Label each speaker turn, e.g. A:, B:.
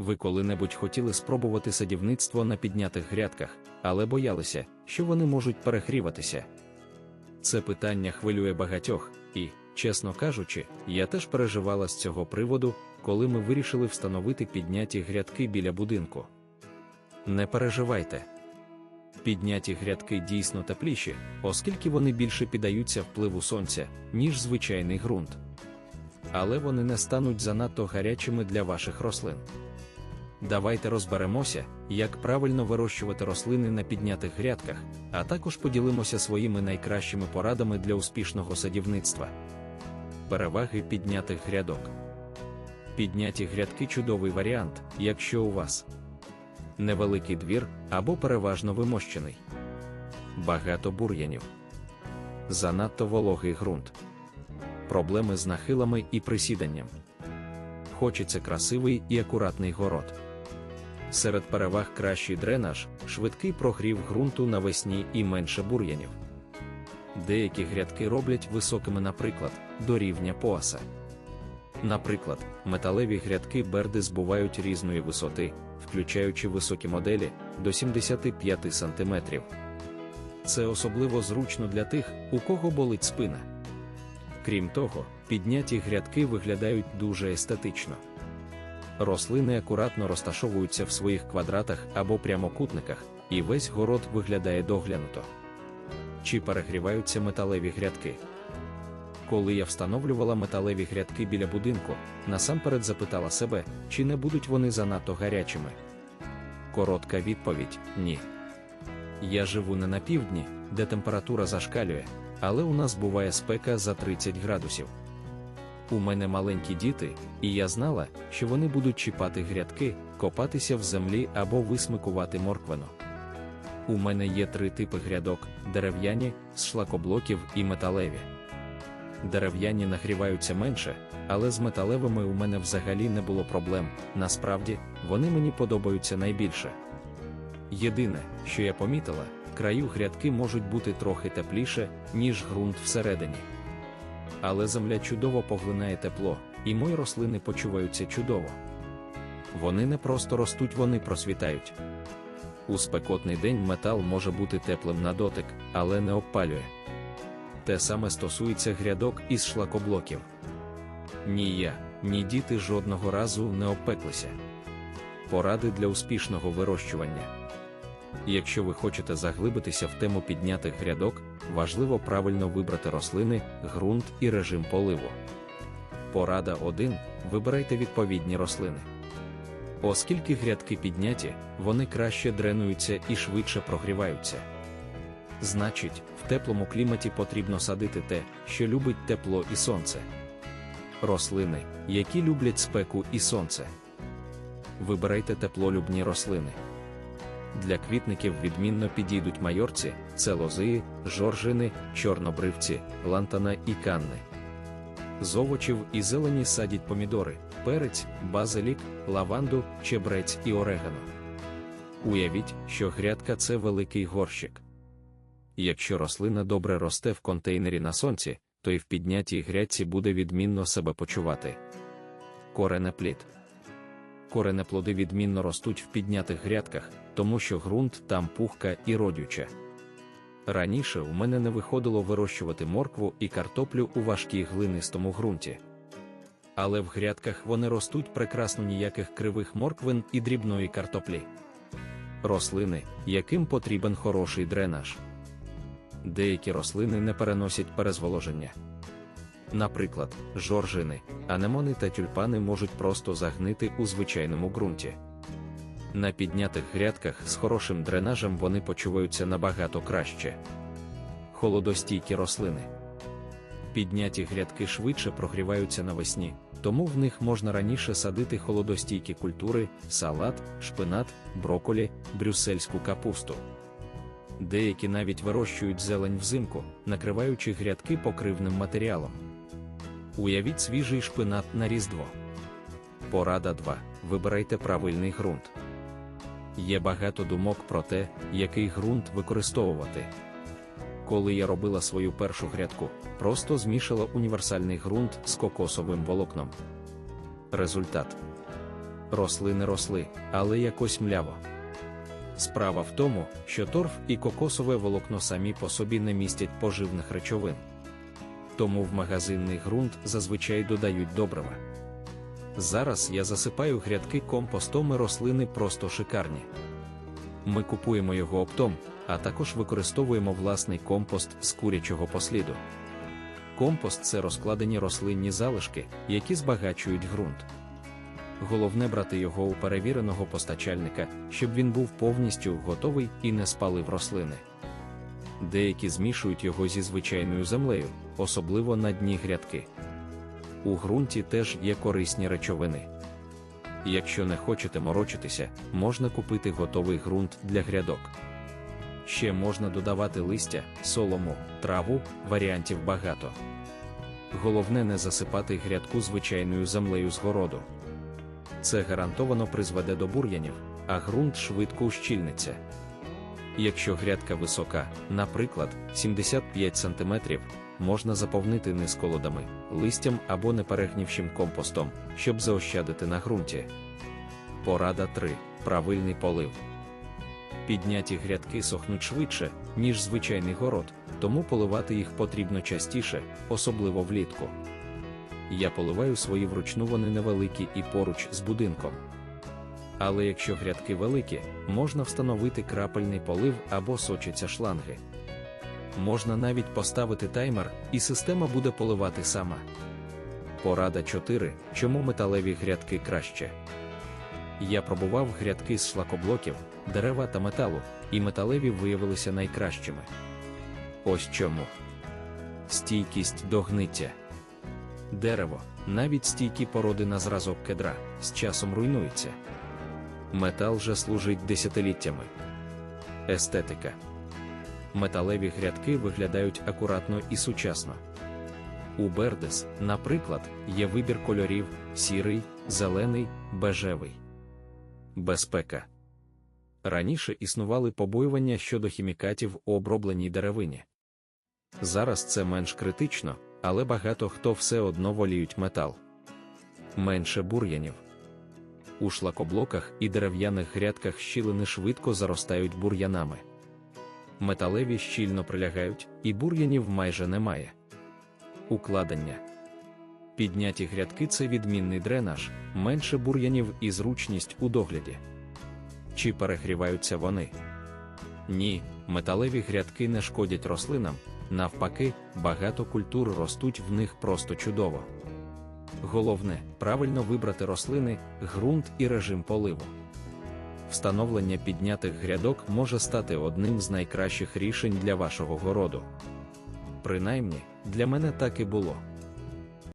A: Ви коли-небудь хотіли спробувати садівництво на піднятих грядках, але боялися, що вони можуть перехріватися. Це питання хвилює багатьох, і, чесно кажучи, я теж переживала з цього приводу, коли ми вирішили встановити підняті грядки біля будинку. Не переживайте. Підняті грядки дійсно тепліші, оскільки вони більше піддаються впливу сонця, ніж звичайний ґрунт. Але вони не стануть занадто гарячими для ваших рослин. Давайте розберемося, як правильно вирощувати рослини на піднятих грядках, а також поділимося своїми найкращими порадами для успішного садівництва. Переваги піднятих грядок. Підняті грядки чудовий варіант, якщо у вас невеликий двір або переважно вимощений, багато бур'янів, занадто вологий ґрунт, проблеми з нахилами і присіданням. Хочеться красивий і акуратний город. Серед переваг кращий дренаж, швидкий прогрів ґрунту навесні і менше бур'янів. Деякі грядки роблять високими, наприклад, до рівня пояса. Наприклад, металеві грядки берди збувають різної висоти, включаючи високі моделі до 75 см. Це особливо зручно для тих, у кого болить спина. Крім того, підняті грядки виглядають дуже естетично. Рослини акуратно розташовуються в своїх квадратах або прямокутниках, і весь город виглядає доглянуто. Чи перегріваються металеві грядки? Коли я встановлювала металеві грядки біля будинку, насамперед запитала себе, чи не будуть вони занадто гарячими. Коротка відповідь ні. Я живу не на півдні, де температура зашкалює, але у нас буває спека за 30 градусів. У мене маленькі діти, і я знала, що вони будуть чіпати грядки, копатися в землі або висмикувати морквину. У мене є три типи грядок: дерев'яні, з шлакоблоків і металеві. Дерев'яні нагріваються менше, але з металевими у мене взагалі не було проблем. Насправді, вони мені подобаються найбільше. Єдине, що я помітила, краю грядки можуть бути трохи тепліше, ніж ґрунт всередині. Але земля чудово поглинає тепло, і мої рослини почуваються чудово. Вони не просто ростуть, вони просвітають. У спекотний день метал може бути теплим на дотик, але не обпалює. Те саме стосується грядок із шлакоблоків. Ні я, ні діти жодного разу не обпеклися. Поради для успішного вирощування. Якщо ви хочете заглибитися в тему піднятих грядок, важливо правильно вибрати рослини, ґрунт і режим поливу. Порада 1. Вибирайте відповідні рослини. Оскільки грядки підняті, вони краще дренуються і швидше прогріваються. Значить, в теплому кліматі потрібно садити те, що любить тепло і сонце. Рослини, які люблять спеку і сонце. Вибирайте теплолюбні рослини. Для квітників відмінно підійдуть майорці, це лозиї, жоржини, чорнобривці, лантана і канни. З овочів і зелені садять помідори, перець, базилік, лаванду, чебрець і орегано. Уявіть, що грядка це великий горщик. Якщо рослина добре росте в контейнері на сонці, то й в піднятій грядці буде відмінно себе почувати. Коренеплід. Коренеплоди відмінно ростуть в піднятих грядках, тому що ґрунт там пухка і родюча. Раніше у мене не виходило вирощувати моркву і картоплю у важкій глинистому ґрунті. Але в грядках вони ростуть прекрасно ніяких кривих морквин і дрібної картоплі. Рослини, яким потрібен хороший дренаж. Деякі рослини не переносять перезволоження. Наприклад, жоржини, анемони та тюльпани можуть просто загнити у звичайному ґрунті. На піднятих грядках з хорошим дренажем вони почуваються набагато краще. Холодостійкі рослини. Підняті грядки швидше прогріваються навесні, тому в них можна раніше садити холодостійкі культури, салат, шпинат, броколі, брюссельську капусту. Деякі навіть вирощують зелень взимку, накриваючи грядки покривним матеріалом. Уявіть свіжий шпинат на різдво. Порада 2. Вибирайте правильний ґрунт. Є багато думок про те, який ґрунт використовувати. Коли я робила свою першу грядку, просто змішала універсальний ґрунт з кокосовим волокном. Результат рослини росли, але якось мляво. Справа в тому, що торф і кокосове волокно самі по собі не містять поживних речовин. Тому в магазинний ґрунт зазвичай додають добрива. Зараз я засипаю грядки компостом і рослини просто шикарні. Ми купуємо його оптом, а також використовуємо власний компост з курячого посліду. Компост це розкладені рослинні залишки, які збагачують ґрунт. Головне брати його у перевіреного постачальника, щоб він був повністю готовий і не спалив рослини. Деякі змішують його зі звичайною землею, особливо на дні грядки. У ґрунті теж є корисні речовини. Якщо не хочете морочитися, можна купити готовий ґрунт для грядок. Ще можна додавати листя, солому, траву, варіантів багато. Головне не засипати грядку звичайною землею з городу. Це гарантовано призведе до бур'янів, а ґрунт швидко ущільниться. Якщо грядка висока, наприклад, 75 см, можна заповнити низколодами, листям або неперегнівшим компостом, щоб заощадити на ґрунті. Порада 3. Правильний полив. Підняті грядки сохнуть швидше, ніж звичайний город, тому поливати їх потрібно частіше, особливо влітку. Я поливаю свої вручну вони невеликі і поруч з будинком. Але якщо грядки великі, можна встановити крапельний полив або сочаться шланги. Можна навіть поставити таймер, і система буде поливати сама. Порада 4. Чому металеві грядки краще? Я пробував грядки з шлакоблоків, дерева та металу, і металеві виявилися найкращими. Ось чому. Стійкість до гниття. Дерево, навіть стійкі породи на зразок кедра, з часом руйнується. Метал же служить десятиліттями. Естетика. Металеві грядки виглядають акуратно і сучасно. У Бердес, наприклад, є вибір кольорів: сірий, зелений, бежевий. Безпека. Раніше існували побоювання щодо хімікатів у обробленій деревині. Зараз це менш критично, але багато хто все одно воліють метал. Менше бур'янів. У шлакоблоках і дерев'яних грядках щілини швидко заростають бур'янами. Металеві щільно прилягають, і бур'янів майже немає. Укладення. Підняті грядки це відмінний дренаж, менше бур'янів і зручність у догляді. Чи перегріваються вони? Ні, металеві грядки не шкодять рослинам, навпаки, багато культур ростуть в них просто чудово. Головне правильно вибрати рослини, ґрунт і режим поливу. Встановлення піднятих грядок може стати одним з найкращих рішень для вашого городу. Принаймні, для мене так і було.